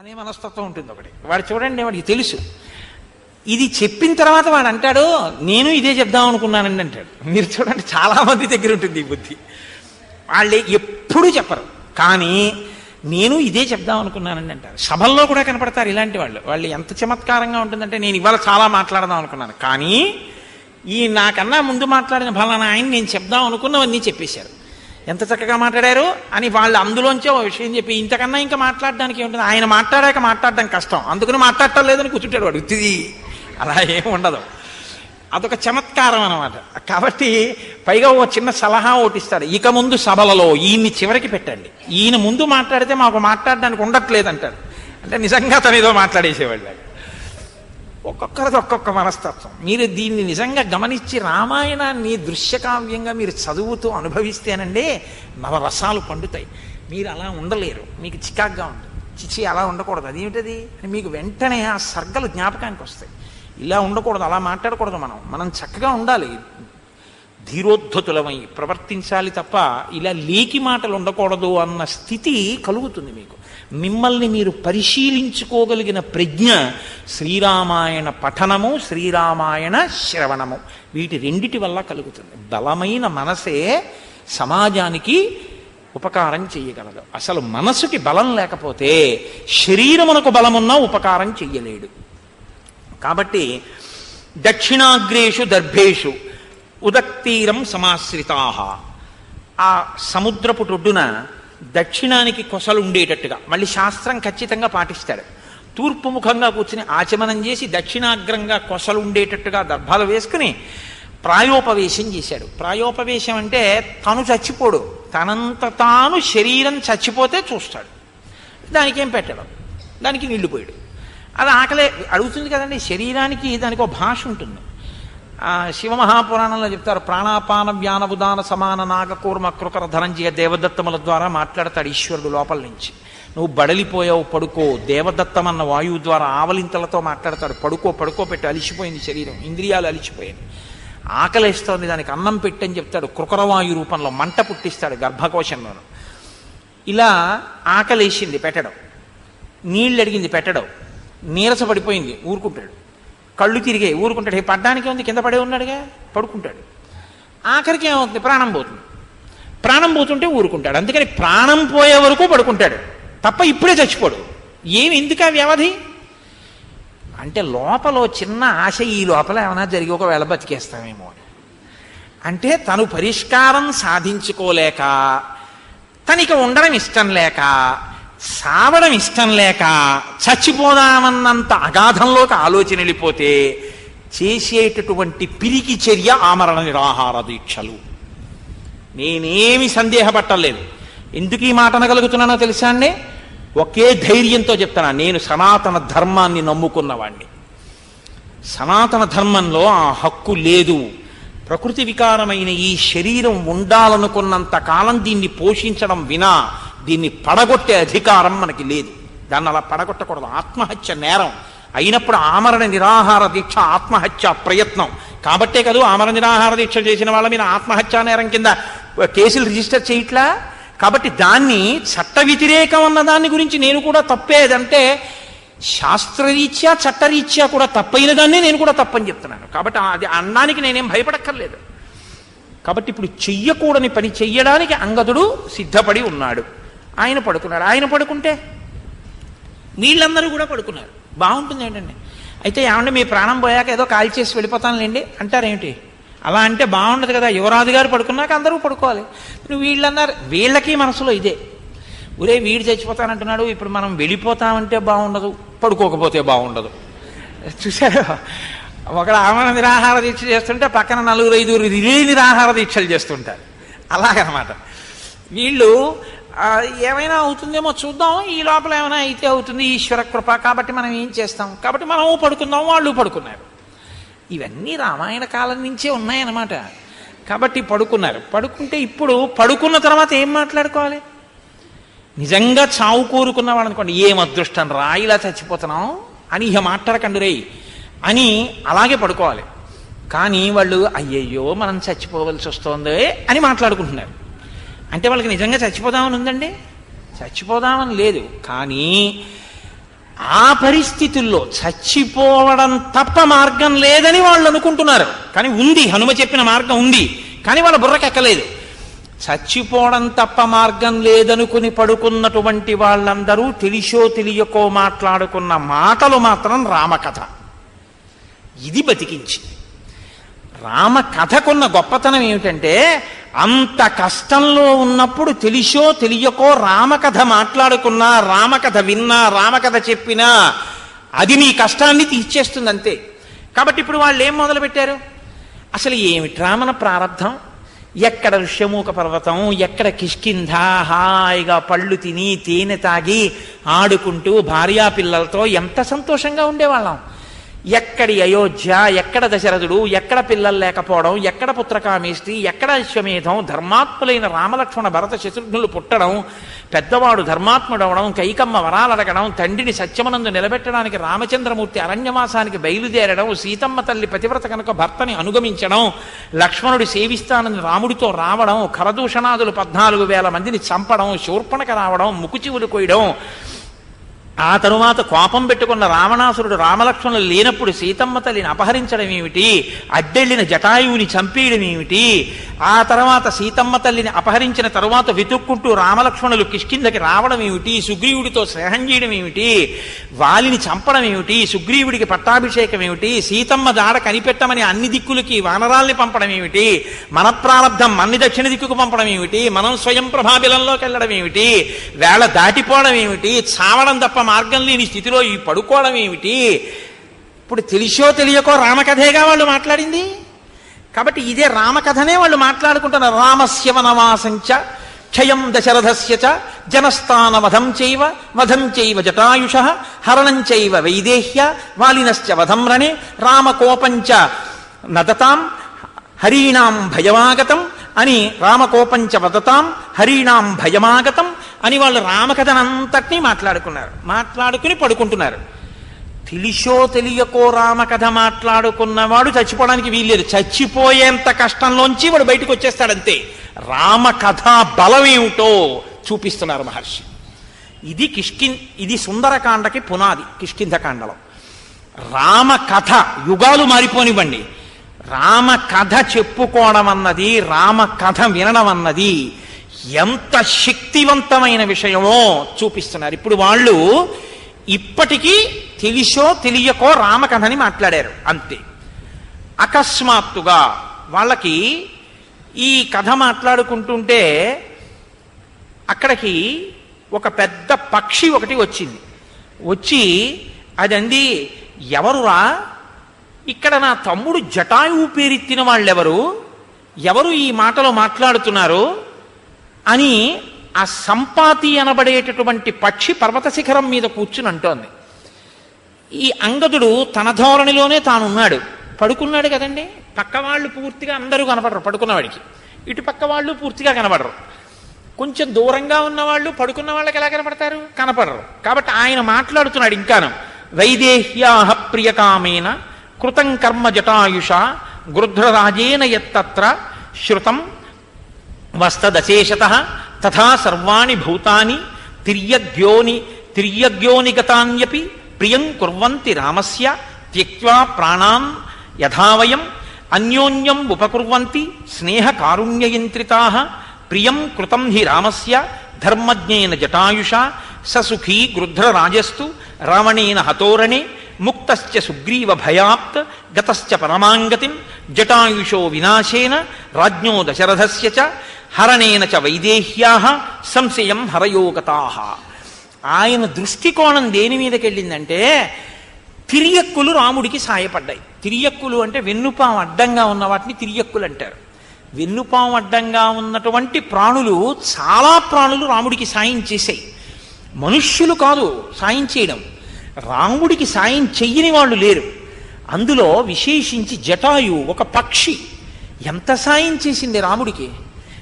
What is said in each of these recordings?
అనే మనస్తత్వం ఉంటుంది ఒకటి. వాడు చూడండి వాడికి తెలుసు. ఇది చెప్పిన తర్వాత వాడు అంటాడు నేను ఇదే చెప్దాం అనుకున్నానండి అంటాడు. మీరు చూడండి చాలా మంది దగ్గర ఉంటుంది ఈ బుద్ధి. వాళ్ళు ఎప్పుడూ చెప్పరు. కానీ నేను ఇదే చెప్దాం అనుకున్నానండి అంటారు. సభల్లో కూడా కనపడతారు ఇలాంటి వాళ్ళు. వాళ్ళు ఎంత చమత్కారంగా ఉంటుందంటే నేను ఇవాళ చాలా మాట్లాడదాం అనుకున్నాను. కానీ ఈ నాకన్నా ముందు మాట్లాడిన ఫలానా ఆయన నేను చెప్దాం అనుకున్నవన్నీ చెప్పేశారు. ఎంత చక్కగా మాట్లాడారు? అని వాళ్ళు అందులోంచే ఒక విషయం చెప్పి ఇంతకన్నా ఇంకా మాట్లాడడానికి ఉంటుంది ఆయన మాట్లాడాక మాట్లాడడం కష్టం. అందుకని మాట్లాడటం లేదని కూర్చుంటాడు వాడు. తిది అలా ఏం ఉండదు. అదొక చమత్కారం అనమాట కాబట్టి పైగా ఓ చిన్న సలహా ఓటిస్తాడు ఇక ముందు సభలలో ఈయన్ని చివరికి పెట్టండి. ఈయన ముందు మాట్లాడితే మాకు మాట్లాడడానికి ఉండట్లేదు అంటాడు అంటే నిజంగా తను ఏదో మాట్లాడేసేవాళ్ళు ఒక్కొక్కరిది ఒక్కొక్క మనస్తత్వం. మీరు దీన్ని నిజంగా గమనించి రామాయణాన్ని దృశ్యకావ్యంగా మీరు చదువుతూ అనుభవిస్తేనండి నవరసాలు పండుతాయి. మీరు అలా ఉండలేరు. మీకు చికాగ్గా ఉంటుంది. చిచి అలా ఉండకూడదు. అదేమిటది? అని మీకు వెంటనే ఆ సర్గలు జ్ఞాపకానికి వస్తాయి. ఇలా ఉండకూడదు అలా మాట్లాడకూడదు మనం. మనం చక్కగా ఉండాలి. ధీరోద్ధతులమై ప్రవర్తించాలి తప్ప ఇలా లేకి మాటలు ఉండకూడదు అన్న స్థితి కలుగుతుంది మీకు. మిమ్మల్ని మీరు పరిశీలించుకోగలిగిన ప్రజ్ఞ శ్రీరామాయణ పఠనము శ్రీరామాయణ శ్రవణము. వీటి రెండిటి వల్ల కలుగుతుంది. బలమైన మనసే సమాజానికి ఉపకారం చేయగలదు. అసలు మనసుకి బలం లేకపోతే శరీరమునకు బలమున్నా ఉపకారం చెయ్యలేడు. కాబట్టి దక్షిణాగ్రేషు దర్భేషు ఉదక్తీరం సమాశ్రితా. ఆ సముద్రపు టొడ్డున దక్షిణానికి కొసలు ఉండేటట్టుగా. మళ్ళీ శాస్త్రం ఖచ్చితంగా పాటిస్తాడు తూర్పు ముఖంగా కూర్చుని ఆచమనం చేసి దక్షిణాగ్రంగా కొసలు ఉండేటట్టుగా దర్భాలు వేసుకుని ప్రాయోపవేశం చేశాడు. ప్రాయోపవేశం అంటే తను చచ్చిపోడు. తనంత తాను శరీరం చచ్చిపోతే చూస్తాడు. దానికి ఏం పెట్టడం? దానికి నీళ్ళు పోయాడు. అది ఆకలే అడుగుతుంది కదండి శరీరానికి దానికి ఒక భాష ఉంటుంది. శివమహాపురాణంలో చెప్తారు ప్రాణాపాన వ్యానబుదాన సమాన నాగకూర్మ కృకర ధనంజయ దేవదత్తముల ద్వారా మాట్లాడతాడు ఈశ్వరుడు లోపల నుంచి. నువ్వు బడలిపోయావు పడుకో దేవదత్తమన్న వాయువు ద్వారా ఆవలింతలతో మాట్లాడతాడు పడుకో పడుకో పెట్టి అలిసిపోయింది శరీరం ఇంద్రియాలు అలిసిపోయాయి. ఆకలేస్తోంది దానికి అన్నం పెట్టని చెప్తాడు కృకరవాయు రూపంలో మంట పుట్టిస్తాడు గర్భకోశంలోను. ఇలా ఆకలేసింది పెట్టడం. నీళ్ళు అడిగింది పెట్టడం. నీరస పడిపోయింది ఊరుకుంటాడు. కళ్ళు తిరిగే ఊరుకుంటాడు. ఈ పడ్డానికి ఉంది కింద పడే ఉన్నాడుగా? పడుకుంటాడు. ఆఖరికి ఏమవుతుంది? ప్రాణం పోతుంది. ప్రాణం పోతుంటే ఊరుకుంటాడు. అందుకని ప్రాణం పోయే వరకు పడుకుంటాడు. తప్ప ఇప్పుడే చచ్చిపోడు. ఏమి? ఎందుకు ఆ వ్యవధి? అంటే లోపల చిన్న ఆశ ఈ లోపల ఏమైనా జరిగి ఒకవేళ బతికేస్తామేమో అని. అంటే తను పరిష్కారం సాధించుకోలేక తనకి ఉండడం ఇష్టం లేక సావడం ఇష్టం లేక చచ్చిపోదామన్నంత అగాధంలోకి ఆలోచన వెళ్ళిపోతే చేసేటటువంటి పిరికి చర్య ఆమరణ నిరాహార దీక్షలు. నేనేమి సందేహపట్టలేదు. ఎందుకు ఈ మాట అనగలుగుతున్నానో తెలుసా అండి? ఒకే ధైర్యంతో చెప్తాను నేను సనాతన ధర్మాన్ని నమ్ముకున్నవాణ్ణి. సనాతన ధర్మంలో ఆ హక్కు లేదు. ప్రకృతి వికారమైన ఈ శరీరం ఉండాలనుకున్నంత కాలం దీన్ని పోషించడం వినా దీన్ని పడగొట్టే అధికారం మనకి లేదు. దాన్ని అలా పడగొట్టకూడదు. ఆత్మహత్య నేరం. అయినప్పుడు ఆమరణ నిరాహార దీక్ష ఆత్మహత్య ప్రయత్నం. కాబట్టే కదా ఆమరణ నిరాహార దీక్ష చేసిన వాళ్ళ మీద ఆత్మహత్య నేరం కింద కేసులు రిజిస్టర్ చేయట్లా? కాబట్టి దాన్ని చట్ట వ్యతిరేకం అన్న దాని గురించి నేను కూడా తప్పేదంటే శాస్త్రరీత్యా చట్టరీత్యా కూడా తప్పైన దాన్ని నేను కూడా తప్పని చెప్తున్నాను. కాబట్టి అది అన్నానికి నేనేం భయపడక్కర్లేదు. కాబట్టి ఇప్పుడు చెయ్యకూడని పని చెయ్యడానికి అంగదుడు సిద్ధపడి ఉన్నాడు. ఆయన పడుకున్నాడు ఆయన పడుకుంటే వీళ్ళందరూ కూడా పడుకున్నారు. బాగుంటుంది ఏంటండి? అయితే ఏమంటే మీ ప్రాణం పోయాక ఏదో కాల్ చేసి వెళ్ళిపోతానులేండి అంటారేమిటి? అలా అంటే బాగుండదు కదా. యువరాజు గారు పడుకున్నాక అందరూ పడుకోవాలి. నువ్వు వీళ్ళన్నారు వీళ్ళకి మనసులో ఇదే. ఒరే వీడు చచ్చిపోతానంటున్నాడు ఇప్పుడు మనం వెళ్ళిపోతామంటే బాగుండదు పడుకోకపోతే బాగుండదు. చూసారు ఒకడు ఆమె నిరాహార దీక్ష చేస్తుంటే పక్కన నలుగురు ఐదుగురు రిలే నిరాహార దీక్షలు చేస్తుంటారు. అలాగనమాట. వీళ్ళు ఏమైనా అవుతుందేమో చూద్దాం. ఈ లోపల ఏమైనా అయితే అవుతుంది. ఈశ్వర కృప కాబట్టి మనం ఏం చేస్తాం? కాబట్టి మనం పడుకుందాం. వాళ్ళు పడుకున్నారు. ఇవన్నీ రామాయణ కాలం నుంచే ఉన్నాయన్నమాట. కాబట్టి పడుకున్నారు. పడుకుంటే ఇప్పుడు పడుకున్న తర్వాత ఏం మాట్లాడుకోవాలి? నిజంగా చావు కోరుకున్న వాళ్ళు అనుకోండి ఏం అదృష్టం? రా ఇలా చచ్చిపోతున్నాం. అని ఇక మాట్లాడకండి రే అని అలాగే పడుకోవాలి. కానీ వాళ్ళు అయ్యయ్యో మనం చచ్చిపోవలసి వస్తోంది అని మాట్లాడుకుంటున్నారు. అంటే వాళ్ళకి నిజంగా చచ్చిపోదామని ఉందండి? చచ్చిపోదామని లేదు. కానీ ఆ పరిస్థితుల్లో చచ్చిపోవడం తప్ప మార్గం లేదని వాళ్ళు అనుకుంటున్నారు. కానీ ఉంది హనుమ చెప్పిన మార్గం ఉంది. కానీ వాళ్ళ బుర్రకెక్కలేదు చచ్చిపోవడం తప్ప మార్గం లేదనుకుని పడుకున్నటువంటి వాళ్ళందరూ తెలిసో తెలియకో మాట్లాడుకున్న మాటలు మాత్రం రామకథ. ఇది బతికించింది. రామకథకున్న గొప్పతనం ఏమిటంటే అంత కష్టంలో ఉన్నప్పుడు తెలిసో తెలియకో రామకథ మాట్లాడుకున్నా రామకథ విన్నా రామకథ చెప్పినా అది మీ కష్టాన్ని తీర్చేస్తుంది అంతే కాబట్టి ఇప్పుడు వాళ్ళు ఏం మొదలుపెట్టారు? అసలు ఏమిట్రా మన ప్రారంధం ఎక్కడ ఋష్యమూక పర్వతం ఎక్కడ కిష్కింధ హాయిగా పళ్ళు తిని తేనె తాగి ఆడుకుంటూ భార్యా పిల్లలతో ఎంత సంతోషంగా ఉండేవాళ్ళం. ఎక్కడి అయోధ్య ఎక్కడ దశరథుడు ఎక్కడ పిల్లలు లేకపోవడం ఎక్కడ పుత్రకామేష్టి ఎక్కడ అశ్వమేధం ధర్మాత్ములైన రామలక్ష్మణ భరత శత్రుఘ్నులు పుట్టడం పెద్దవాడు ధర్మాత్ముడవడం కైకమ్మ వరాలు అడగడం తండ్రిని సత్యమనందు నిలబెట్టడానికి రామచంద్రమూర్తి అరణ్యవాసానికి బయలుదేరడం సీతమ్మ తల్లి పతివ్రత కనుక భర్తని అనుగమించడం లక్ష్మణుడు సేవిస్తానని రాముడితో రావడం ఖరదూషణాదులు పద్నాలుగు వేల మందిని చంపడం శూర్పణక రావడం ముకుచివులు కొయ్యడం ఆ తరువాత కోపం పెట్టుకున్న రావణాసురుడు రామలక్ష్మణులు లేనప్పుడు సీతమ్మ తల్లిని అపహరించడం ఏమిటి? అడ్డెళ్ళిన జటాయువుని చంపేయడం ఏమిటి? ఆ తర్వాత సీతమ్మ తల్లిని అపహరించిన తరువాత వెతుక్కుంటూ రామలక్ష్మణులు కిష్కిందకి రావడం ఏమిటి? సుగ్రీవుడితో స్నేహం చేయడం ఏమిటి? వాలిని చంపడం ఏమిటి? సుగ్రీవుడికి పట్టాభిషేకం ఏమిటి? సీతమ్మ దాడ కనిపెట్టమని అన్ని దిక్కులకి వానరాల్ని పంపడం ఏమిటి? మన ప్రారంధం మన్ని దక్షిణ దిక్కుకు పంపడం ఏమిటి? మనం స్వయం ప్రభాబిలంలోకి వెళ్ళడం ఏమిటి? వేళ దాటిపోవడం ఏమిటి? చావడం తప్ప మార్గం లేని స్థితిలో ఈ పడుకోవడం ఏమిటి? ఇప్పుడు తెలిసో తెలియకో రామకథేగా వాళ్ళు మాట్లాడింది. కాబట్టి ఇదే రామకథనే వాళ్ళు మాట్లాడుకుంటున్నారు. రామస్య వనవాసంచ క్షయం దశరథస్య చ జనస్థాన వధం చైవ వధం చైవ జటాయుష హరణం చైవ వైదేహ్య వాలినశ్చ వధం రణే రామకోపంచ నదతాం హరీణాం భయమాగతం అని రామకోపంచ వదతాం హరీణాం భయమాగతం అని వాళ్ళు రామకథనంతటినీ మాట్లాడుకున్నారు. మాట్లాడుకుని పడుకుంటున్నారు. తెలిసో తెలియకో రామకథ మాట్లాడుకున్నవాడు చచ్చిపోవడానికి వీల్లేదు. చచ్చిపోయేంత కష్టంలోంచి వాడు బయటకు వచ్చేస్తాడంతే రామకథ బలం ఏమిటో చూపిస్తున్నారు మహర్షి. ఇది కిష్కిన్ ఇది సుందరకాండకి పునాది కిష్కింధకాండలో. రామకథ యుగాలు మారిపోనివ్వండి. రామకథ చెప్పుకోవడం అన్నది రామకథ వినడం అన్నది ఎంత శక్తివంతమైన విషయమో చూపిస్తున్నారు. ఇప్పుడు వాళ్ళు ఇప్పటికీ తెలిసో తెలియకో రామకథని మాట్లాడారు. అంతే. అకస్మాత్తుగా వాళ్ళకి ఈ కథ మాట్లాడుకుంటుంటే అక్కడికి ఒక పెద్ద పక్షి ఒకటి వచ్చింది. వచ్చి అది అంది ఎవరురా? ఇక్కడ నా తమ్ముడు జటాయువు పేరెత్తిన వాళ్ళెవరు? ఎవరు ఈ మాటలో మాట్లాడుతున్నారు? అని ఆ సంపాతి అనబడేటటువంటి పక్షి పర్వత శిఖరం మీద కూర్చుని అంటోంది. ఈ అంగదుడు తన ధోరణిలోనే తానున్నాడు. పడుకున్నాడు కదండి? పక్క వాళ్ళు పూర్తిగా అందరూ కనపడరు పడుకున్నవాడికి. ఇటు పక్క వాళ్ళు పూర్తిగా కనపడరు. కొంచెం దూరంగా ఉన్నవాళ్ళు పడుకున్న వాళ్ళకి ఎలా కనపడతారు? కనపడరు. కాబట్టి ఆయన మాట్లాడుతున్నాడు ఇంకాను. వైదేహ్యాహ ప్రియకామేన కృతం కర్మ జటాయుష గృధ్రరాజేన ఎత్తత్ర శృతం వస్తదశేషత తథా సర్వాణి భూతాని తిర్యగ్యోని తిర్యగ్యోనిగతాన్యపి ప్రియం కుర్వంతి రామస్య త్యక్వా ప్రాణాన్ యథావయం అన్యోన్యం ఉపకుర్వంతి స్నేహకారుణ్యయంత్రితా ప్రియం కృతం హి రామస్య ధర్మజ్ఞేన జటాయుష ససుఖీ గృధ్రరాజస్తు రావణేన హతోరణే ముక్తశ్చ సుగ్రీవ భయాప్త గతశ్చ పరమాంగతిం జటాయుషో వినాశేన రాజ్ఞో దశరథస్య చ హరణేన చ వైదేహ్యా సంశయం హరయోగతా. ఆయన దృష్టికోణం దేని మీదకెళ్ళిందంటే తిరియక్కులు రాముడికి సాయపడ్డాయి. తిరియక్కులు అంటే వెన్నుపాం అడ్డంగా ఉన్న వాటిని తిరియక్కులు అంటారు. వెన్నుపాం అడ్డంగా ఉన్నటువంటి ప్రాణులు చాలా ప్రాణులు రాముడికి సాయం చేశాయి. మనుష్యులు కాదు సాయం చేయడం. రాముడికి సాయం చెయ్యని వాళ్ళు లేరు. అందులో విశేషించి జటాయు ఒక పక్షి. ఎంత సాయం చేసింది రాముడికి?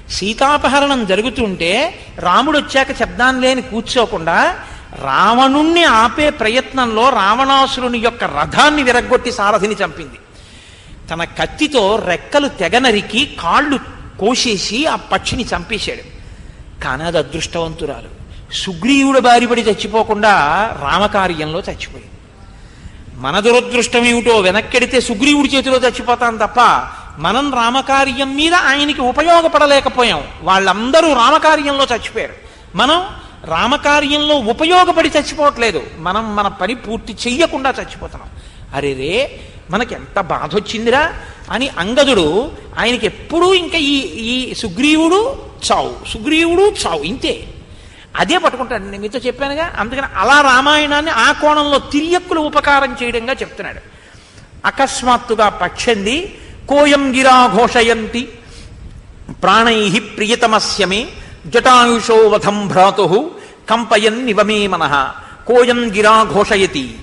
సీతాపహరణం జరుగుతుంటే రాముడు వచ్చాక శబ్దాన్ని లేని కూర్చోకుండా రావణుణ్ణి ఆపే ప్రయత్నంలో రావణాసురుని యొక్క రథాన్ని విరగ్గొట్టి సారథిని చంపింది. తన కత్తితో రెక్కలు తెగనరికి కాళ్ళు కోసేసి ఆ పక్షిని చంపేశాడు. కానీ అది అదృష్టవంతురాలు. సుగ్రీవుడు బారిపడి చచ్చిపోకుండా రామకార్యంలో చచ్చిపోయింది. మన దురదృష్టం ఏమిటో వెనక్కెడితే సుగ్రీవుడి చేతిలో చచ్చిపోతాం తప్ప మనం రామకార్యం మీద ఆయనకి ఉపయోగపడలేకపోయాం. వాళ్ళందరూ రామకార్యంలో చచ్చిపోయారు. మనం రామకార్యంలో ఉపయోగపడి చచ్చిపోవట్లేదు. మనం మన పని పూర్తి చెయ్యకుండా చచ్చిపోతున్నాం. అరే రే మనకి ఎంత బాధ వచ్చిందిరా అని అంగదుడు ఆయనకి ఎప్పుడూ ఇంకా ఈ ఈ సుగ్రీవుడు చావు సుగ్రీవుడు చావు ఇంతే. అదే పట్టుకుంటాడు. నేను మీతో చెప్పానుగా అందుకని అలా రామాయణాన్ని ఆ కోణంలో తిరియక్కులు ఉపకారం చేయడంగా చెప్తున్నాడు. అకస్మాత్తుగా పక్షంది కోయం గిరా ఘోషయంతి ప్రాణై ప్రియతమస్యమే జటాయుషో వధం భ్రాతు కంపయన్ నివమే మనః కోయం గిరా ఘోషయతి.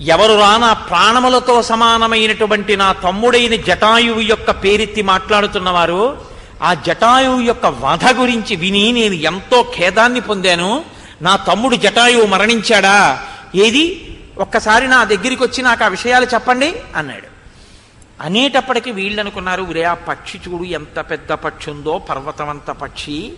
ఎవరు రా నా ప్రాణములతో సమానమైనటువంటి నా తమ్ముడైన జటాయువు యొక్క పేరెత్తి మాట్లాడుతున్నవారు? ఆ జటాయువు యొక్క వధ గురించి విని నేను ఎంతో ఖేదాన్ని పొందాను. నా తమ్ముడు జటాయువు మరణించాడా? ఏది? ఒక్కసారి నా దగ్గరికి వచ్చి నాకు ఆ విషయాలు చెప్పండి అన్నాడు. అనేటప్పటికీ వీళ్ళు అనుకున్నారు ఉరే ఆ పక్షి చూడు ఎంత పెద్ద పక్షి ఉందో పర్వతమంత పక్షి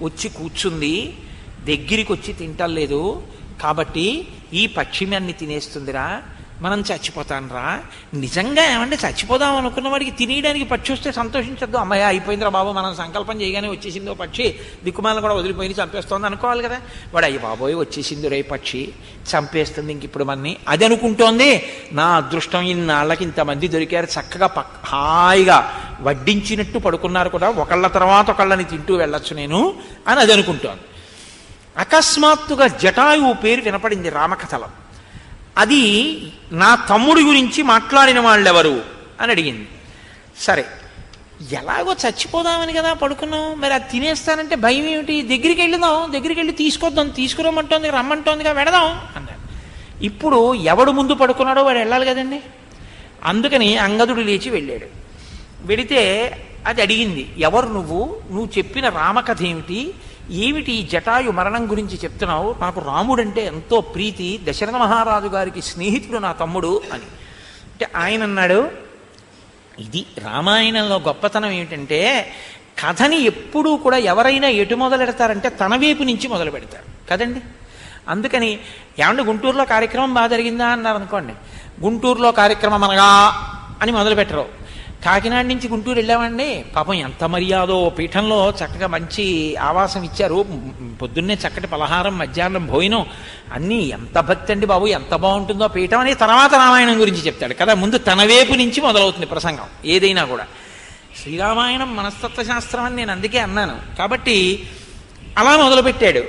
వచ్చి కూర్చుంది. దగ్గరికి వచ్చి తింటలేదు. కాబట్టి ఈ పక్షి అన్ని తినేస్తుందిరా. మనం చచ్చిపోతానరా నిజంగా ఏమంటే చచ్చిపోదాం అనుకున్న వాడికి తినేయడానికి పక్షి వస్తే సంతోషించద్దు. అమ్మాయి అయిపోయిందిరా బాబు మనం సంకల్పం చేయగానే వచ్చేసిందో పక్షి. దిక్కుమాలను కూడా వదిలిపోయింది చంపేస్తోంది అనుకోవాలి కదా. వాడు అయ్యి బాబోయ్ వచ్చేసింది రే పక్షి. చంపేస్తుంది ఇంక ఇప్పుడు మనని. అది అనుకుంటోంది. నా అదృష్టం ఇన్నాళ్ళకి ఇంతమంది దొరికారు. చక్కగా పక్ హాయిగా వడ్డించినట్టు పడుకున్నారు కూడా. ఒకళ్ళ తర్వాత ఒకళ్ళని తింటూ వెళ్ళొచ్చు నేను అని అది అనుకుంటోంది. అకస్మాత్తుగా జటాయువు పేరు వినపడింది రామకథలో. అది నా తమ్ముడి గురించి మాట్లాడిన వాళ్ళెవరు? అని అడిగింది. సరే ఎలాగో చచ్చిపోదామని కదా పడుకున్నాం. మరి అది తినేస్తానంటే భయం ఏమిటి? దగ్గరికి వెళ్దాం దగ్గరికి వెళ్ళి తీసుకొద్దాం తీసుకురమ్మంటోంది రమ్మంటోందిగా వెడదాం అన్నాడు. ఇప్పుడు ఎవడు ముందు పడుకున్నాడో వాడు వెళ్ళాలి కదండి. అందుకని అంగదుడు లేచి వెళ్ళాడు. వెడితే అది అడిగింది ఎవరు నువ్వు? నువ్వు చెప్పిన రామకథ ఏమిటి? ఏమిటి ఈ జటాయు మరణం గురించి చెప్తున్నావు? నాకు రాముడంటే ఎంతో ప్రీతి. దశరథ మహారాజు గారికి స్నేహితుడు నా తమ్ముడు అని. అంటే ఆయన అన్నాడు ఇది రామాయణంలో గొప్పతనం ఏమిటంటే కథని ఎప్పుడూ కూడా ఎవరైనా ఎటు మొదలెడతారంటే తన వైపు నుంచి మొదలు పెడతారు. కదండి? అందుకని ఏమంటే గుంటూరులో కార్యక్రమం బాగా జరిగిందా? అన్నారు అనుకోండి. గుంటూరులో కార్యక్రమం అనగా అని మొదలు పెట్టరు. కాకినాడ నుంచి గుంటూరు వెళ్ళామండి. పాపం ఎంత మర్యాదో పీఠంలో చక్కగా మంచి ఆవాసం ఇచ్చారు. పొద్దున్నే చక్కటి పలహారం మధ్యాహ్నం భోజనం. అన్నీ ఎంత భక్తి అండి బాబు ఎంత బాగుంటుందో పీఠం అని తర్వాత రామాయణం గురించి చెప్తాడు కదా. ముందు తన వైపు నుంచి మొదలవుతుంది ప్రసంగం ఏదైనా కూడా. శ్రీరామాయణం మనస్తత్వ శాస్త్రం అని నేను అందుకే అన్నాను. కాబట్టి అలా మొదలుపెట్టాడు.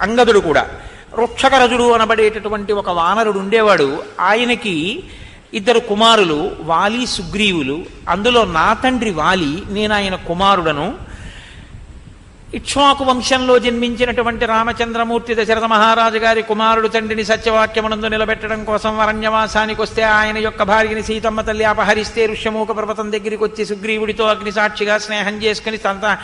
అంగదుడు కూడా. వృక్షకరజుడు అనబడేటటువంటి ఒక వానరుడు ఉండేవాడు. ఆయనకి ఇద్దరు కుమారులు వాలి సుగ్రీవులు. అందులో నా తండ్రి వాలి నేను ఆయన కుమారుడను. ఇక్ష్వాకు వంశంలో జన్మించినటువంటి రామచంద్రమూర్తి దశరథ మహారాజు గారి కుమారుడు తండ్రిని సత్యవాక్యమునందు నిలబెట్టడం కోసం వరణ్యవాసానికి వస్తే ఆయన యొక్క భార్యని సీతమ్మ తల్లి అపహరిస్తే ఋష్యమూక పర్వతం దగ్గరికి వచ్చి సుగ్రీవుడితో అగ్ని సాక్షిగా స్నేహం చేసుకుని తన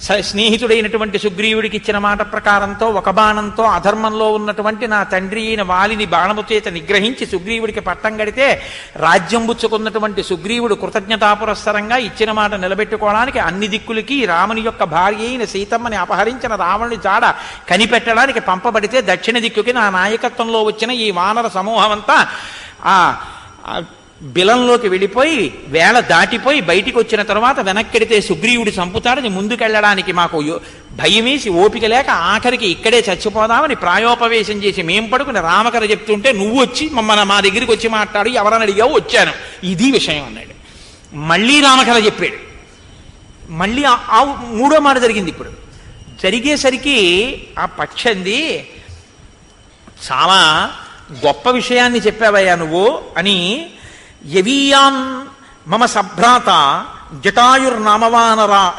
స్నేహితుడైనటువంటి సుగ్రీవుడికి ఇచ్చిన మాట ప్రకారంతో ఒక బాణంతో అధర్మంలో ఉన్నటువంటి నా తండ్రి అయిన వాలిని బాణము చేత నిగ్రహించి సుగ్రీవుడికి పట్టం గడితే రాజ్యం పుచ్చుకున్నటువంటి సుగ్రీవుడు కృతజ్ఞతాపురస్సరంగా ఇచ్చిన మాట నిలబెట్టుకోవడానికి అన్ని దిక్కులకి రాముని యొక్క భార్య అయిన సీతమ్మని అపహరించిన రావణుడి జాడ కనిపెట్టడానికి పంపబడితే దక్షిణ దిక్కుకి నా నాయకత్వంలో వచ్చిన ఈ వానర సమూహం అంతా ఆ బిలంలోకి వెళ్ళిపోయి వేళ దాటిపోయి బయటికి వచ్చిన తర్వాత వెనక్కెడితే సుగ్రీవుడు చంపుతాడని ముందుకెళ్ళడానికి మాకు భయమేసి ఓపిక లేక ఆఖరికి ఇక్కడే చచ్చిపోదామని ప్రాయోపవేశం చేసి మేం పడుకుని రామకర చెప్తుంటే నువ్వు వచ్చి మమ్మల్ని మా దగ్గరికి వచ్చి మాట్లాడు ఎవరని అడిగావు? వచ్చాను. ఇది విషయం అన్నాడు. మళ్ళీ రామకథ చెప్పాడు. మళ్ళీ ఆ మూడో మాట జరిగింది ఇప్పుడు. జరిగేసరికి ఆ పక్షంది చాలా గొప్ప విషయాన్ని చెప్పావయ్యా నువ్వు అని యవీయాన్ మమ సభ్రాత జటాయుర్నామవానరా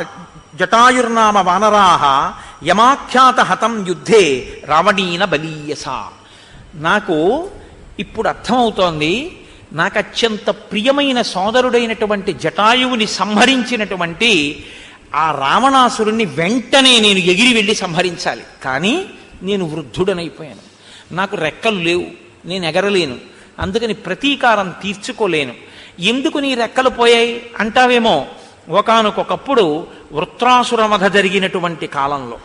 జటాయుర్నామ వానరాహ యమాఖ్యాత హతం యుద్ధే రావణీన బలీయస. నాకు ఇప్పుడు అర్థమవుతోంది నాకు అత్యంత ప్రియమైన సోదరుడైనటువంటి జటాయువుని సంహరించినటువంటి ఆ రావణాసురుణ్ణి వెంటనే నేను ఎగిరి వెళ్ళి సంహరించాలి. కానీ నేను వృద్ధుడనైపోయాను. నాకు రెక్కలు లేవు నేను ఎగరలేను. అందుకని ప్రతీకారం తీర్చుకోలేను. ఎందుకు నీ రెక్కలు పోయాయి అంటావేమో? ఒకనకొకప్పుడు వృత్రాసుర వధ జరిగినటువంటి కాలంలో.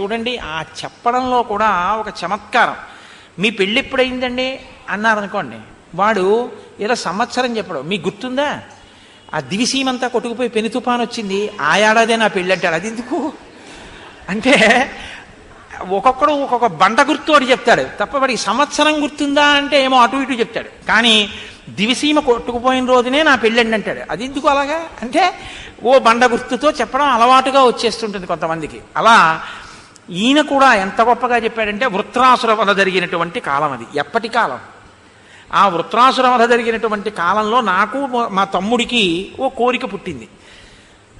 చూడండి ఆ చెప్పడంలో కూడా ఒక చమత్కారం. మీ పెళ్ళి ఎప్పుడైందండి? అన్నారనుకోండి. వాడు ఏదో సంవత్సరం చెప్పడం. మీకు గుర్తుందా? ఆ దివిసీమంతా కొట్టుకుపోయి పెను తుపాను వచ్చింది ఆ ఏడాదే నా పెళ్ళి అంటాడు అది ఎందుకు? అంటే ఒక్కొక్కడు ఒక్కొక్క బండ గుర్తు అని చెప్తాడు. తప్ప వాడికి సంవత్సరం గుర్తుందా అంటే ఏమో అటు ఇటు చెప్తాడు. కానీ దివిసీమ కొట్టుకుపోయిన రోజునే నా పెళ్ళండి అంటాడు. అది ఎందుకు అలాగా? అంటే ఓ బండ గుర్తుతో చెప్పడం అలవాటుగా వచ్చేస్తుంటుంది కొంతమందికి. అలా ఈయన కూడా ఎంత గొప్పగా చెప్పాడంటే వృత్రాసుర వల జరిగినటువంటి కాలం అది ఎప్పటి కాలం? ఆ వృత్రాసుర వల జరిగినటువంటి కాలంలో నాకు మా తమ్ముడికి ఓ కోరిక పుట్టింది.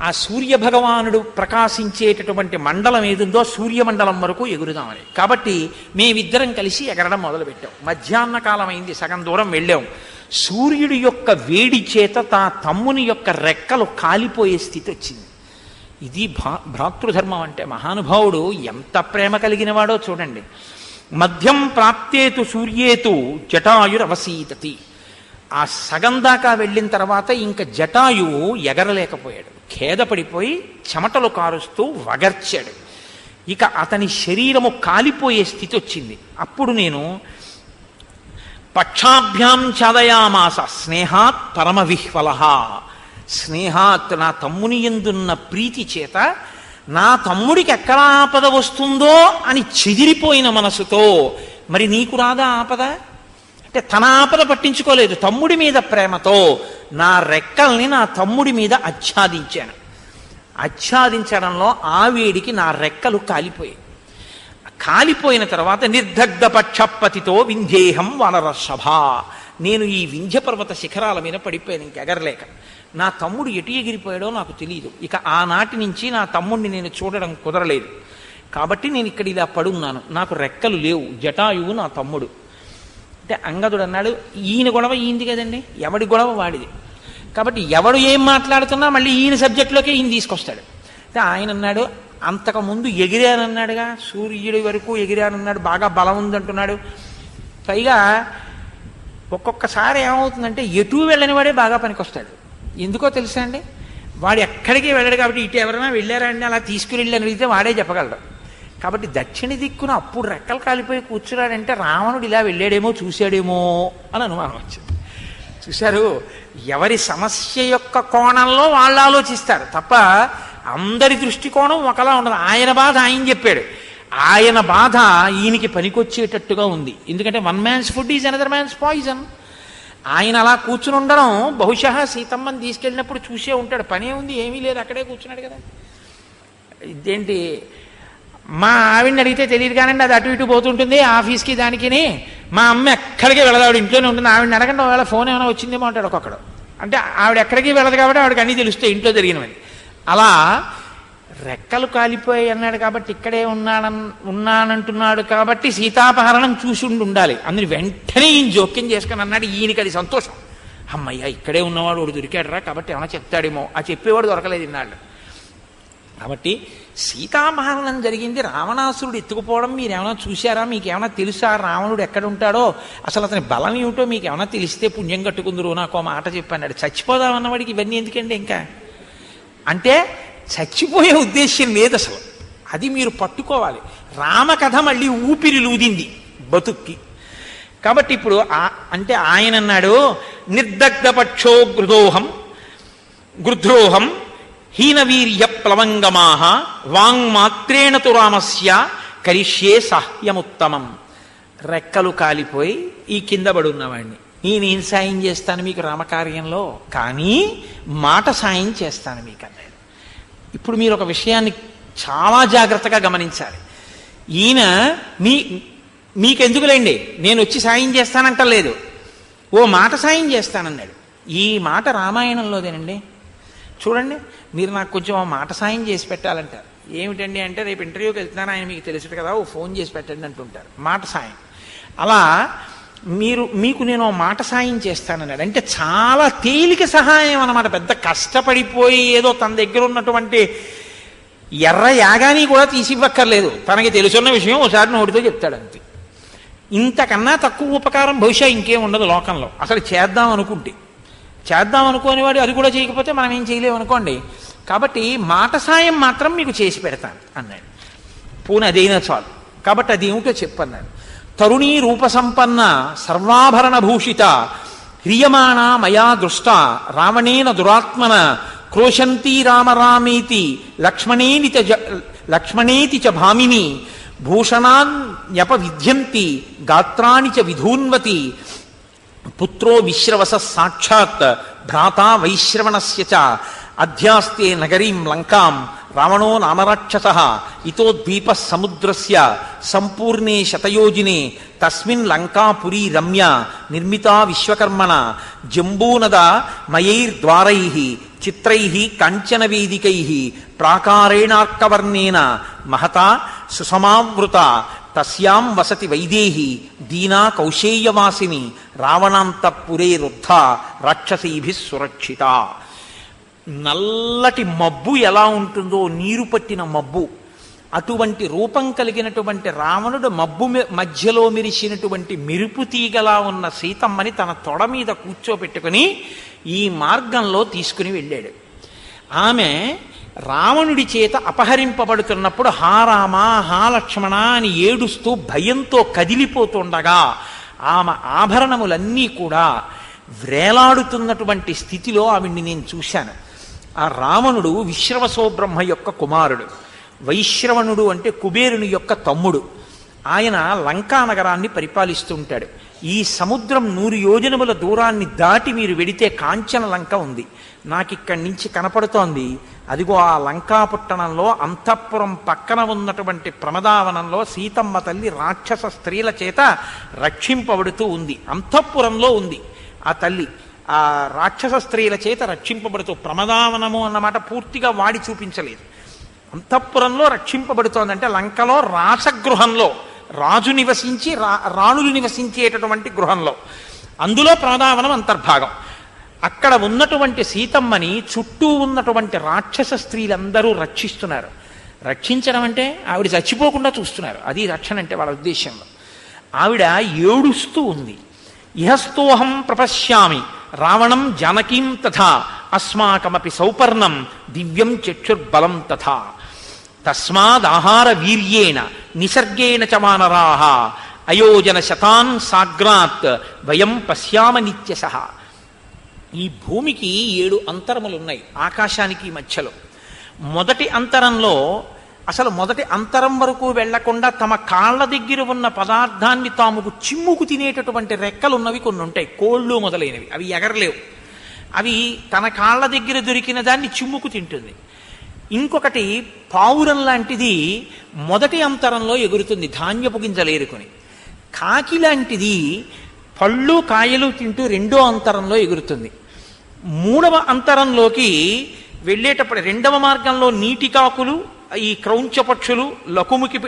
ఆ సూర్య భగవానుడు ప్రకాశించేటటువంటి మండలం ఏదుందో సూర్యమండలం వరకు ఎగురుదామని కాబట్టి మేమిద్దరం కలిసి ఎగరడం మొదలుపెట్టాం. మధ్యాహ్న కాలం అయింది సగం దూరం వెళ్ళాం. సూర్యుడి యొక్క వేడి చేత తా తమ్ముని యొక్క రెక్కలు కాలిపోయే స్థితి వచ్చింది. ఇది భా భ్రాతృధర్మం అంటే మహానుభావుడు ఎంత ప్రేమ కలిగినవాడో చూడండి. మధ్యం ప్రాప్తేతు సూర్యేతు జటాయురవసీతతి. ఆ సగం దాకా వెళ్ళిన తర్వాత ఇంకా జటాయువు ఎగరలేకపోయాడు. ఖేదపడిపోయి చెమటలు కారుస్తూ వగర్చాడు. ఇక అతని శరీరము కాలిపోయే స్థితి వచ్చింది. అప్పుడు నేను పక్షాభ్యాం చదయామాస స్నేహాత్ పరమవిహ్వల స్నేహాత్ నా తమ్ముని ఎందున్న ప్రీతి చేత నా తమ్ముడికి ఎక్కడ ఆపద వస్తుందో అని చెదిరిపోయిన మనసుతో మరి నీకు రాదా ఆపద? అంటే తన ఆపద పట్టించుకోలేదు. తమ్ముడి మీద ప్రేమతో నా రెక్కల్ని నా తమ్ముడి మీద ఆచ్ఛాదించాను. ఆచ్ఛాదించడంలో ఆ వేడికి నా రెక్కలు కాలిపోయాయి. కాలిపోయిన తర్వాత నిర్దగ్ధ పక్షపతితో వింధ్యేహం వనరసభ నేను ఈ వింధ్య పర్వత శిఖరాల మీద పడిపోయాను ఇంకెగరలేక నా తమ్ముడు ఎటు ఎగిరిపోయాడో నాకు తెలియదు ఇక ఆనాటి నుంచి నా తమ్ముడిని నేను చూడడం కుదరలేదు. కాబట్టి నేను ఇక్కడ ఇలా పడున్నాను. నాకు రెక్కలు లేవు. జటాయువు నా తమ్ముడు. అంటే అంగదుడు అన్నాడు ఈయన గొడవ ఈయనది కదండి ఎవడి గొడవ వాడిది. కాబట్టి ఎవడు ఏం మాట్లాడుతున్నా మళ్ళీ ఈయన సబ్జెక్టులోకి ఈయన తీసుకొస్తాడు. అంటే ఆయన అన్నాడు అంతకుముందు ఎగిరానన్నాడుగా సూర్యుడి వరకు ఎగిరానన్నాడు బాగా బలం ఉందంటున్నాడు. పైగా ఒక్కొక్కసారి ఏమవుతుందంటే ఎటు వెళ్ళని వాడే బాగా పనికొస్తాడు. ఎందుకో తెలుసా అండి? వాడు ఎక్కడికి వెళ్ళడు కాబట్టి ఇటు ఎవరైనా వెళ్ళారా అండి? అలా తీసుకుని అడిగితే వాడే చెప్పగలడు. కాబట్టి దక్షిణ దిక్కున అప్పుడు రెక్కలు కాలిపోయి కూర్చున్నాడంటే రావణుడు ఇలా వెళ్ళాడేమో చూశాడేమో అని అనుమానం వచ్చింది. చూశారు ఎవరి సమస్య యొక్క కోణంలో వాళ్ళు ఆలోచిస్తారు. తప్ప అందరి దృష్టికోణం ఒకలా ఉండదు. ఆయన బాధ ఆయన చెప్పాడు. ఆయన బాధ ఈయనకి పనికొచ్చేటట్టుగా ఉంది. ఎందుకంటే one man's food is another man's poison ఆయన అలా కూర్చుని ఉండడం బహుశా సీతమ్మని తీసుకెళ్ళినప్పుడు చూసే ఉంటాడు. పనే ఉంది ఏమీ లేదు అక్కడే కూర్చున్నాడు కదా. ఇదేంటి మా ఆవిడని అడిగితే తెలియదు కానండి అది అటు ఇటు పోతుంటుంది ఆఫీస్కి దానికిని. మా అమ్మ ఎక్కడికి వెళ్ళదు ఆవిడ ఇంట్లోనే ఉంటుంది. ఆవిడని అడగండి ఒకవేళ ఫోన్ ఏమైనా వచ్చిందేమో అంటాడు ఒక్కొక్కడు. అంటే ఆవిడ ఎక్కడికి వెళ్ళదు కాబట్టి ఆవిడకి అన్నీ తెలుస్తాయి ఇంట్లో జరిగినవని అలా రెక్కలు కాలిపోయి అన్నాడు కాబట్టి ఇక్కడే ఉన్నాడన్ ఉన్నానంటున్నాడు కాబట్టి సీతాపహరణం చూసి ఉండి ఉండాలి. అందుని వెంటనే ఈయన జోక్యం చేసుకుని అన్నాడు ఈయనకి అది సంతోషం. అమ్మయ్య ఇక్కడే ఉన్నవాడు వాడు దొరికాడరా కాబట్టి ఏమైనా చెప్తాడేమో. ఆ చెప్పేవాడు దొరకలేదు ఇన్నాళ్ళు. కాబట్టి సీతామహరణం జరిగింది. రావణాసురుడు ఎత్తుకుపోవడం మీరు చూశారా? మీకు ఏమైనా తెలుసా? రావణుడు ఎక్కడ ఉంటాడో అసలు అతని బలం ఏమిటో మీకు తెలిస్తే పుణ్యం కట్టుకుందరు నాకు మాట చెప్పన్నాడు. చచ్చిపోదామన్నవాడికి ఇవన్నీ ఎందుకండి ఇంకా? అంటే చచ్చిపోయే ఉద్దేశ్యం లేదు అసలు. అది మీరు పట్టుకోవాలి. రామకథ మళ్ళీ ఊపిరి లూదింది బతుక్కి. కాబట్టి ఇప్పుడు ఆ- అంటే ఆయన అన్నాడు నిర్దగ్ధపక్షో గృదోహం గృద్రోహం హీనవీర్య ప్లవంగమాహ వాంగ్మాత్రేణ తురామస్య కరిష్యే సహ్యముత్తమం. రెక్కలు కాలిపోయి ఈ కింద పడున్నవాడిని నేనేం నేను సాయం చేస్తాను మీకు రామకార్యంలో? కానీ మాట సాయం చేస్తాను మీకు అన్నాడు ఇప్పుడు మీరు ఒక విషయాన్ని చాలా జాగ్రత్తగా గమనించాలి. ఈయన మీ మీకెందుకులేండి? నేను వచ్చి సాయం చేస్తానంటలేదు. ఓ మాట సాయం చేస్తానన్నాడు. ఈ మాట రామాయణంలోదేనండి? చూడండి మీరు నాకు కొంచెం ఆ మాట సాయం చేసి పెట్టాలంటారు. ఏమిటండి అంటే రేపు ఇంటర్వ్యూకి వెళ్తున్నాను ఆయన మీకు తెలుసు కదా ఓ ఫోన్ చేసి పెట్టండి అంటుంటారు. మాట సాయం. అలా మీరు మీకు నేను మాట సాయం చేస్తానన్నాడు. అంటే చాలా తేలిక సహాయం అన్నమాట. పెద్ద కష్టపడిపోయి ఏదో తన దగ్గర ఉన్నటువంటి ఎర్ర యాగాని కూడా తీసివ్వక్కర్లేదు. తనకి తెలుసున్న విషయం ఒకసారి నోటితో చెప్తాడు అంతే. ఇంతకన్నా తక్కువ ఉపకారం బహుశా ఇంకేం ఉండదు లోకంలో. అసలు చేద్దాం అనుకుంటే. చేద్దాం అనుకోనివాడు అది కూడా చేయకపోతే మనం ఏం చేయలేము అనుకోండి. కాబట్టి మాట సాయం మాత్రం మీకు చేసి పెడతాను అన్నాడు. పోనీ అదైనా చాలు. కాబట్టి అది ఏమిటో చెప్పన్నాడు. తరుణీ రూపసంపన్న సర్వాభరణ భూషిత హ్రియమాణ మయా దృష్ట రావణేన దురాత్మన క్రోశంతి రామరామేతి లక్ష్మణేని చ జ- లక్ష్మణేతి చ భామిని భూషణాన్యప విధ్యంతి గాత్రాణి చ విధూన్వతి పుత్రో విశ్రవస సాక్షాత్ భ్రాత వైశ్రవణస్య చ. అధ్యాస్తే నగరీం లంకాం రావణో నామరాక్షస. ఇతో ద్వీప సముద్రస్య సంపూర్ణే శతయోజినే. తస్మిన్ లంకాపురీ రమ్య నిర్మిత విశ్వకర్మణ. జంబూనద మయైర్ద్వారై. చిత్రై కాంచన వేదికై. ప్రాకారేణార్కవర్ణేన మహత సుసమావృత. తస్యాం వసతి వైదేహి. దీనా కౌశేయవాసిని. రావణాంతపురే రుద్ధ రాక్షసీభి సురక్షిత. నల్లటి మబ్బు ఎలా ఉంటుందో నీరు పట్టిన మబ్బు. అటువంటి రూపం కలిగినటువంటి రావణుడు మబ్బు మధ్యలో మెరిసినటువంటి మెరుపు తీగలా ఉన్న సీతమ్మని తన తొడ మీద కూర్చోబెట్టుకుని ఈ మార్గంలో తీసుకుని వెళ్ళాడు. ఆమె రావణుడి చేత అపహరింపబడుతున్నప్పుడు హా రామ హా లక్ష్మణ అని ఏడుస్తూ భయంతో కదిలిపోతుండగా ఆమె ఆభరణములన్నీ కూడా వ్రేలాడుతున్నటువంటి స్థితిలో ఆవిడ్ని నేను చూశాను. ఆ రావణుడు విశ్రవసోబ్రహ్మ యొక్క కుమారుడు. వైశ్రవణుడు అంటే కుబేరుని యొక్క తమ్ముడు. ఆయన లంకా నగరాన్ని పరిపాలిస్తుంటాడు ఈ సముద్రం నూరు యోజనముల దూరాన్ని దాటి మీరు వెడితే కాంచన లంక ఉంది. నాకిక్కడి నుంచి కనపడుతోంది. అదిగో ఆ లంకాపట్టణంలో అంతఃపురం పక్కన ఉన్నటువంటి ప్రమదావనంలో సీతమ్మ తల్లి రాక్షస స్త్రీల చేత రక్షింపబడుతూ ఉంది. అంతఃపురంలో ఉంది. ఆ తల్లి ఆ రాక్షస స్త్రీల చేత రక్షింపబడుతూ ప్రమదావనము అన్నమాట పూర్తిగా వాడి చూపించలేదు. అంతఃపురంలో రక్షింపబడుతోందంటే లంకలో రాసగృహంలో రాజు నివసించి రా రాణులు నివసించేటటువంటి గృహంలో. అందులో ప్రమదావనం అంతర్భాగం. అక్కడ ఉన్నటువంటి సీతమ్మని చుట్టూ ఉన్నటువంటి రాక్షస స్త్రీలందరూ రక్షిస్తున్నారు. రక్షించడం అంటే ఆవిడ చచ్చిపోకుండా చూస్తున్నారు. అది రక్షణ అంటే వాళ్ళ ఉద్దేశంలో ఆవిడ ఏడుస్తూ ఉంది. ఇహస్తోహం ప్రపశ్యామి రావణం జానకీం తథా అస్మాకమపి సౌపర్ణం దివ్యం చక్షుర్బలం తథా. తస్మాదాహార వీర్యేణ నిసర్గేణ చ వానరాహ అయోజన శతాన్ సాగ్రాత్ వయం పశ్యామ నిత్యశ. ఈ భూమికి ఏడు అంతరములున్నాయి ఆకాశానికి మధ్యలో. మొదటి అంతరంలో అసలు మొదటి అంతరం వరకు వెళ్ళకుండా తమ కాళ్ళ దగ్గర ఉన్న పదార్థాన్ని తాముకు చిమ్ముకు తినేటటువంటి రెక్కలు ఉన్నవి కొన్ని ఉంటాయి కోళ్ళు మొదలైనవి. అవి ఎగరలేవు. అవి తన కాళ్ళ దగ్గర దొరికిన దాన్ని చిమ్ముకు తింటుంది. ఇంకొకటి పావురం లాంటిది మొదటి అంతరంలో ఎగురుతుంది ధాన్యపు గింజలు ఏరుకొని. కాకి లాంటిది పళ్ళు కాయలు తింటూ రెండో అంతరంలో ఎగురుతుంది. మూడవ అంతరంలోకి వెళ్ళేటప్పుడు రెండవ మార్గంలో నీటి కాకులు ఈ క్రౌంచ పక్షులు లకుముకి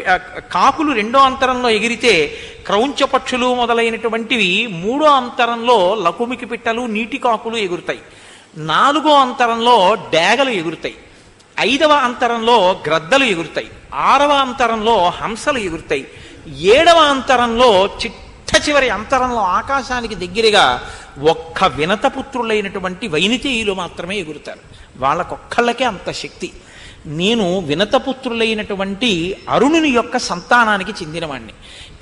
కాకులు రెండో అంతరంలో ఎగిరితే క్రౌంచ పక్షులు మొదలైనటువంటివి మూడో అంతరంలో లకుమికి పిట్టలు నీటి కాకులు ఎగురుతాయి. నాలుగో అంతరంలో డేగలు ఎగురుతాయి. ఐదవ అంతరంలో గ్రద్దలు ఎగురుతాయి. ఆరవ అంతరంలో హంసలు ఎగురుతాయి. ఏడవ అంతరంలో చిట్ట చివరి అంతరంలో ఆకాశానికి దగ్గరగా ఒక్క వినతపుత్రులైనటువంటి వైనితేయులు మాత్రమే ఎగురుతారు. వాళ్ళకొక్కళ్ళకే అంత శక్తి. నేను వినతపుత్రులైనటువంటి అరుణుని యొక్క సంతానానికి చెందినవాణ్ణి.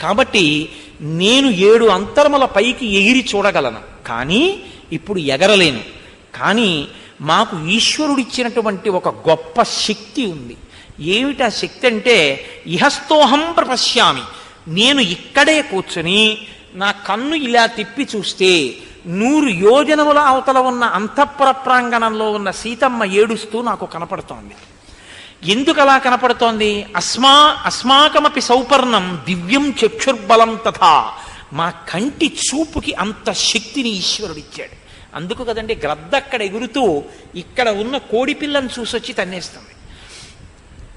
కాబట్టి నేను ఏడు అంతరముల పైకి ఎగిరి చూడగలను. కానీ ఇప్పుడు ఎగరలేను. కానీ మాకు ఈశ్వరుడిచ్చినటువంటి ఒక గొప్ప శక్తి ఉంది. ఏమిటా శక్తి అంటే ఇహస్తోహం ప్రపశ్యామి. నేను ఇక్కడే కూర్చుని నా కన్ను ఇలా తిప్పి చూస్తే నూరు యోజనముల అవతల ఉన్న అంతఃపుర ప్రాంగణంలో ఉన్న సీతమ్మ ఏడుస్తూ నాకు కనపడుతోంది. ఎందుకు అలా కనపడుతోంది? అస్మా అస్మాకమపి సౌపర్ణం దివ్యం చక్షుర్బలం తథా. మా కంటి చూపుకి అంత శక్తిని ఈశ్వరుడిచ్చాడు. అందుకు కదండి గ్రద్ద అక్కడ ఎగురుతూ ఇక్కడ ఉన్న కోడి పిల్లను చూసొచ్చి తన్నేస్తుంది.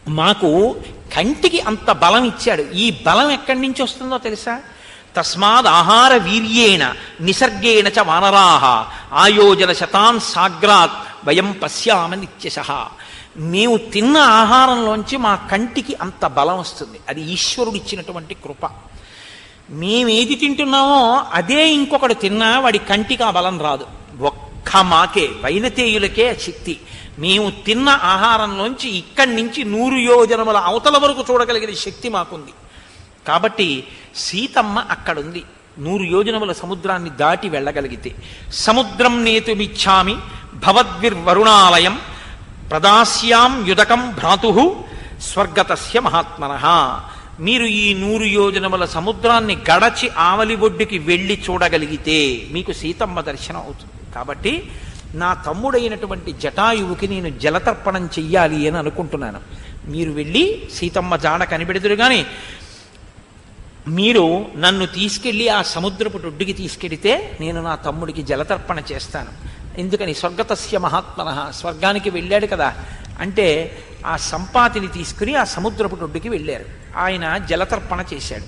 మాకు కంటికి అంత బలం ఇచ్చాడు. ఈ బలం ఎక్కడి నుంచి వస్తుందో తెలుసా? తస్మాద్ ఆహార వీర్యేణ నిసర్గేణ చ వానరాహ ఆయోజన శతాన్ సాగ్రాత్ వయం పశ్యామ నిత్యశ. మేము తిన్న ఆహారంలోంచి మా కంటికి అంత బలం వస్తుంది. అది ఈశ్వరుడు ఇచ్చినటువంటి కృప. మేమేది తింటున్నామో అదే ఇంకొకడు తిన్నా వాడి కంటికి ఆ బలం రాదు. ఒక్క మాకే వైనతేయులకే శక్తి. మేము తిన్న ఆహారంలోంచి ఇక్కడి నుంచి నూరు యోజనముల అవతల వరకు చూడగలిగిన శక్తి మాకుంది. కాబట్టి సీతమ్మ అక్కడుంది. నూరు యోజనముల సముద్రాన్ని దాటి వెళ్ళగలిగితే. సముద్రం నేతుమిచ్చామి భవద్విర్వరుణాలయం ప్రదాస్యాం యుదకం భ్రాతు స్వర్గతస్య మహాత్మన. మీరు ఈ నూరు యోజనముల సముద్రాన్ని గడచి ఆవలి ఒడ్డుకి వెళ్ళి చూడగలిగితే మీకు సీతమ్మ దర్శనం అవుతుంది. కాబట్టి నా తమ్ముడైనటువంటి జటాయువుకి నేను జలతర్పణం చెయ్యాలి అని అనుకుంటున్నాను. మీరు వెళ్ళి సీతమ్మ జాడ కనిపెడుతురు కానీ మీరు నన్ను తీసుకెళ్ళి ఆ సముద్రపు ఒడ్డుకి తీసుకెడితే నేను నా తమ్ముడికి జలతర్పణ చేస్తాను. ఎందుకని? స్వర్గతస్య మహాత్మన. స్వర్గానికి వెళ్ళాడు కదా. అంటే ఆ సంపాతిని తీసుకుని ఆ సముద్రపు ఒడ్డుకి వెళ్ళారు. ఆయన జలతర్పణ చేశాడు.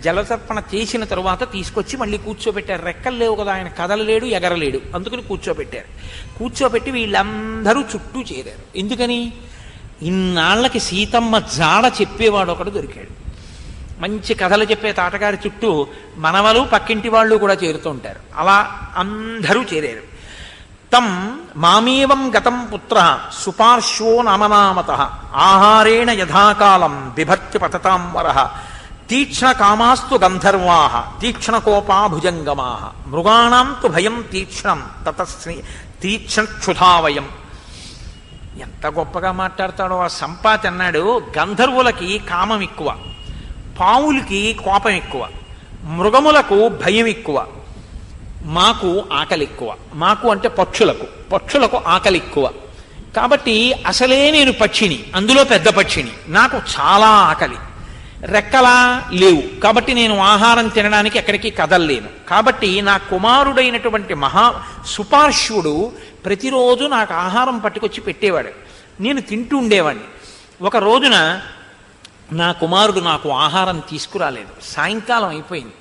జలతర్పణ చేసిన తరువాత తీసుకొచ్చి మళ్ళీ కూర్చోబెట్టారు. రెక్కలు లేవు కదా ఆయన కదలలేడు ఎగరలేడు. అందుకని కూర్చోబెట్టారు. కూర్చోబెట్టి వీళ్ళందరూ చుట్టూ చేరారు. ఎందుకని? ఇన్నాళ్ళకి సీతమ్మ జాడ చెప్పేవాడు ఒకడు దొరికాడు. మంచి కథలు చెప్పే తాటగారి చుట్టూ మనవలు పక్కింటి వాళ్ళు కూడా చేరుతూ ఉంటారు. అలా అందరూ చేరారు. తం మామేవం గతం పుత్ర సుపార్శ్వో నామనామత ఆహారేణ యథాకాలం బిభర్తి పతతాం తీక్ష్ణ కామాస్తు గంధర్వాహ తీక్ష్ణ కోపా భుజంగమాహ మృగాణం తు భయం తీక్ష్ణం తతస్ని తీక్ష్ణక్షుధావయం. ఎంత గొప్పగా మాట్లాడతాడో ఆ సంపాతి అన్నాడు గంధర్వులకి కామం ఎక్కువ పావులకి కోపం ఎక్కువ మృగములకు భయం ఎక్కువ మాకు ఆకలి ఎక్కువ. మాకు అంటే పక్షులకు పక్షులకు ఆకలి ఎక్కువ. కాబట్టి అసలే నేను పక్షిని అందులో పెద్ద పక్షిని. నాకు చాలా ఆకలి. రెక్కలా లేవు. కాబట్టి నేను ఆహారం తినడానికి ఎక్కడికి కదల్లేను. కాబట్టి నా కుమారుడైనటువంటి మహా సుపార్శ్వుడు ప్రతిరోజు నాకు ఆహారం పట్టుకొచ్చి పెట్టేవాడు. నేను తింటూ ఉండేవాడిని. ఒక రోజున నా కుమారుడు నాకు ఆహారం తీసుకురాలేదు. సాయంకాలం అయిపోయింది.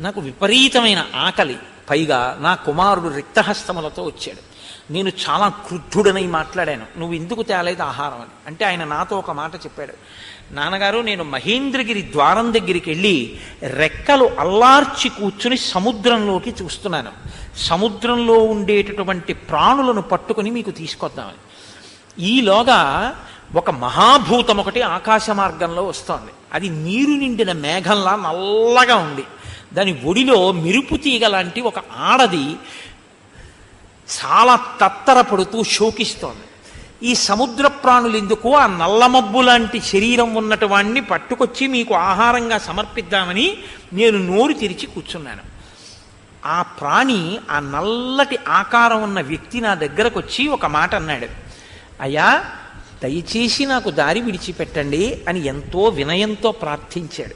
నాకు విపరీతమైన ఆకలి. పైగా నా కుమారుడు రిక్తహస్తములతో వచ్చాడు. నేను చాలా క్రుద్ధుడనై మాట్లాడాను. నువ్వు ఎందుకు తేలేదు ఆహారం? అని. అంటే ఆయన నాతో ఒక మాట చెప్పాడు. నాన్నగారు నేను మహేంద్రగిరి ద్వారం దగ్గరికి వెళ్ళి రెక్కలు అల్లార్చి కూర్చుని సముద్రంలోకి చూస్తున్నాను. సముద్రంలో ఉండేటటువంటి ప్రాణులను పట్టుకుని మీకు తీసుకొద్దామని. ఈలోగా ఒక మహాభూతం ఒకటి ఆకాశ మార్గంలో వస్తోంది. అది నీరు నిండిన మేఘంలా నల్లగా ఉంది. దాని ఒడిలో మెరుపు తీగ లాంటి ఒక ఆడది చాలా తత్తరపడుతూ శోకిస్తోంది. ఈ సముద్ర ప్రాణులు ఎందుకు ఆ నల్లమబ్బు లాంటి శరీరం ఉన్నటు వాణ్ణి పట్టుకొచ్చి మీకు ఆహారంగా సమర్పిద్దామని నేను నోరు తెరిచి కూర్చున్నాను. ఆ ప్రాణి ఆ నల్లటి ఆకారం ఉన్న వ్యక్తి నా దగ్గరకు వచ్చి ఒక మాట అన్నాడు. అయ్యా దయచేసి నాకు దారి విడిచిపెట్టండి అని ఎంతో వినయంతో ప్రార్థించాడు.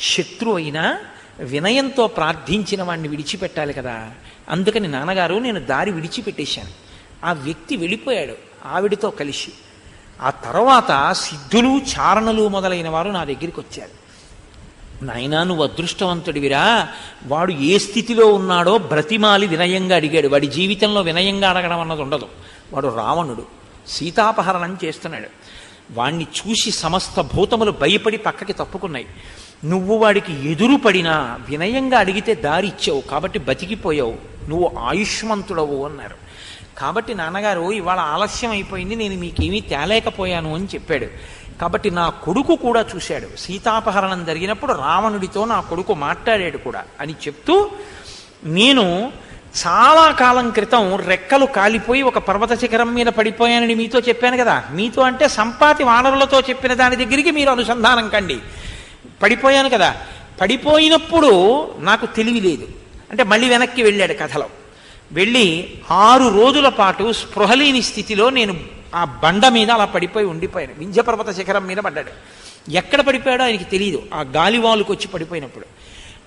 శత్రు అయినా వినయంతో ప్రార్థించిన వాడిని విడిచిపెట్టాలి కదా. అందుకని నాన్నగారు నేను దారి విడిచిపెట్టేశాను. ఆ వ్యక్తి వెళ్ళిపోయాడు. ఆవిడితో కలిసి. ఆ తర్వాత సిద్ధులు చారణలు మొదలైన వారు నా దగ్గరికి వచ్చారు. నాయనా నువ్వు అదృష్టవంతుడివిరా. వాడు ఏ స్థితిలో ఉన్నాడో బ్రతిమాలి వినయంగా అడిగాడు. వాడి జీవితంలో వినయంగా అడగడం అన్నది ఉండదు. వాడు రావణుడు. సీతాపహరణం చేస్తున్నాడు. వాణ్ణి చూసి సమస్త భూతములు భయపడి పక్కకి తప్పుకున్నాయి. నువ్వు వాడికి ఎదురు పడినా వినయంగా అడిగితే దారి ఇచ్చావు. కాబట్టి బతికిపోయావు. నువ్వు ఆయుష్మంతుడవు అన్నారు. కాబట్టి నాన్నగారు ఇవాళ ఆలస్యం అయిపోయింది నేను మీకేమీ తేలేకపోయాను అని చెప్పాడు. కాబట్టి నా కొడుకు కూడా చూశాడు. సీతాపహరణం జరిగినప్పుడు రావణుడితో నా కొడుకు మాట్లాడాడు కూడా అని చెప్తూ నేను చాలా కాలం క్రితం రెక్కలు కాలిపోయి ఒక పర్వత శిఖరం మీద పడిపోయానని మీతో చెప్పాను కదా. మీతో అంటే సంపాతి వానరులతో చెప్పిన దాని దగ్గరికి మీరు అనుసంధానం కండి. పడిపోయాను కదా. పడిపోయినప్పుడు నాకు తెలివి లేదు. అంటే మళ్ళీ వెనక్కి వెళ్ళాడు కథలో. వెళ్ళి ఆరు రోజుల పాటు స్పృహలేని స్థితిలో నేను ఆ బండ మీద అలా పడిపోయి ఉండిపోయాను. వింధ్యపర్వత శిఖరం మీద పడ్డాడు. ఎక్కడ పడిపోయాడో ఆయనకి తెలియదు ఆ గాలివాలుకి వచ్చి పడిపోయినప్పుడు.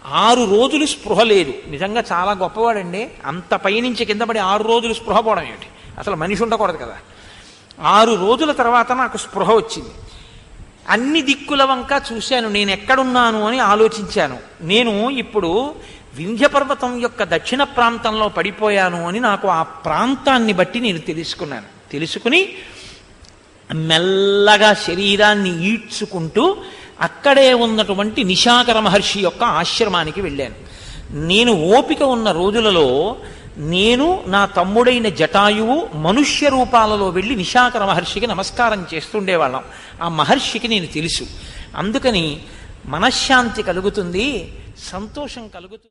ఆరు రోజులు స్పృహ లేదు. నిజంగా చాలా గొప్పవాడండి. అంత పైనుంచి కింద పడి ఆరు రోజులు స్పృహ పోవడం ఏమిటి? అసలు మనిషి ఉండకూడదు కదా. ఆరు రోజుల తర్వాత నాకు స్పృహ వచ్చింది. అన్ని దిక్కుల వంక చూశాను. నేను ఎక్కడున్నాను అని ఆలోచించాను. నేను ఇప్పుడు వింధ్యపర్వతం యొక్క దక్షిణ ప్రాంతంలో పడిపోయాను అని నాకు ఆ ప్రాంతాన్ని బట్టి నేను తెలుసుకున్నాను. తెలుసుకుని మెల్లగా శరీరాన్ని ఈడ్చుకుంటూ అక్కడే ఉన్నటువంటి నిశాకర మహర్షి యొక్క ఆశ్రమానికి వెళ్ళాను. నేను ఓపిక ఉన్న రోజులలో నేను నా తమ్ముడైన జటాయువు మనుష్య రూపాలలో వెళ్ళి నిశాకర మహర్షికి నమస్కారం చేస్తుండేవాళ్ళం. ఆ మహర్షికి నేను తెలుసు. అందుకని మనశ్శాంతి కలుగుతుంది సంతోషం కలుగుతుంది.